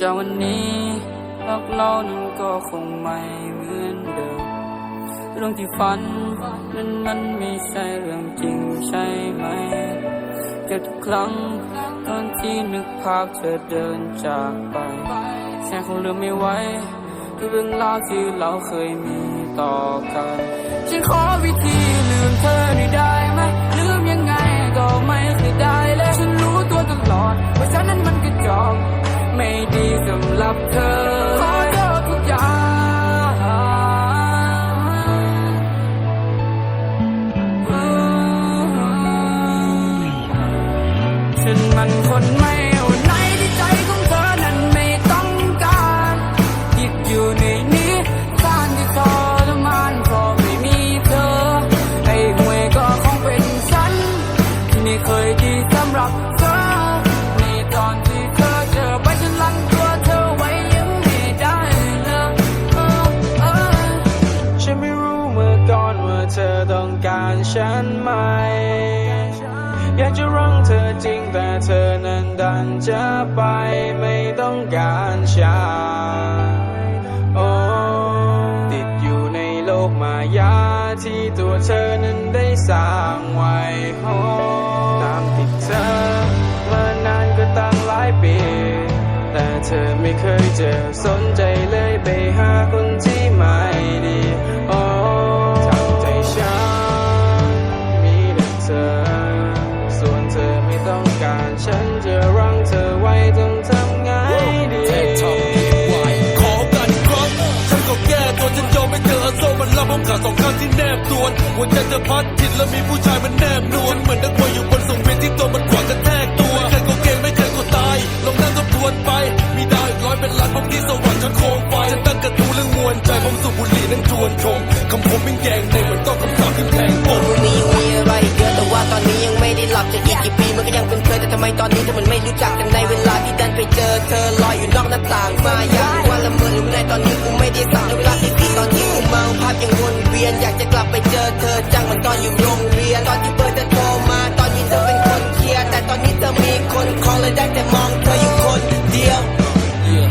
จากวันนี้รักเรานั้นก็คงไม่เหมือนเดิม เรื่องที่ฝันนั้นมันไม่ใช่เรื่องจริงใช่ไหมเกิดทุกครั้งตอนที่นึกภาพเธอเดินจากไปแค่คงลืมไม่ไหวทุกเรื่องราวที่เราเคยมีต่อกันฉันขอ ส เธอต้องการฉันไหม อยากจะรังเธอจริงแต่เธอนั้นดันจะไปไม่ต้องการฉันโอ้ติดอยู่ในโลกมายาที่ตัวเธอนั้นได้สร้างไว้โอ้ตามติดเธอมานานก็ตั้งหลายปี แต่เธอไม่เคยเจะสนใจเลยไป ขาสองข้างที่แนบตัวนหัวใจเธอพัดผิดแล้วมีผู้ชายมันแนบนวลเหมือนนักมวยอยู่บนสังเวียนที่ตัวมันขวางกระแทกตัวไม่เคยก็เก่งไม่เคยก็ตายลองนั่งทบทวนไปมีดาวอีกร้อยเป็นล้านผมที่สวรรค์ฉันโคมไฟฉันตั้งกระทู้เรื่องมวลใจผมสูบบุหรี่นั่งจวนชมคำผมยิ่งแยงในเหมือนต้องคำสาปที่แทงปมพรุ่งนี้ยังมีอะไรอีกเยอะแต่ว่าตอนนี้ยังไม่ได้หลับจะอีกกี่ปีมันก็ยังเป็นเคยแต่ทำไมตอนนี้เธอมันไม่รู้จักกันในเวลาที่ดันไปเจอเธอลอยอยู่นอกหน้าต่างมาอยาวันละเมอหรือในตอนนี้กูไม่ได้สั่งเวลา นเวียนอยากจะกลับไปเจอเธอจังเหมือนตอนอยู่โรงเรียน ตอนที่เบอร์เธอโทรมา ตอนนี้เธอเป็นคนเคลียร์แต่ตอนนี้เธอมีคนคอเลยได้แต่มองเธออยู่คนเดียวเยี่ย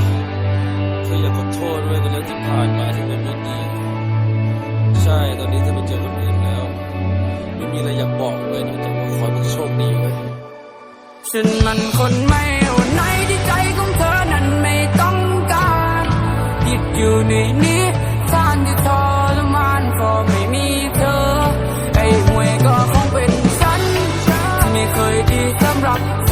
เธออยากขอโทษด้วยกับเรื่องที่ผ่านมาที่มันไม่ดีใช่ตอนนี้เธอไปเจอคนอื่นแล้ว ไม่มีอะไรอยากบอกเลยนอกจากว่าขอให้มึงโชคดีไว้ยฉันมันคนไม่เอาไหนที่ใจของเธอนั้นไม่ต้องการติดอยู่ในนี้ on.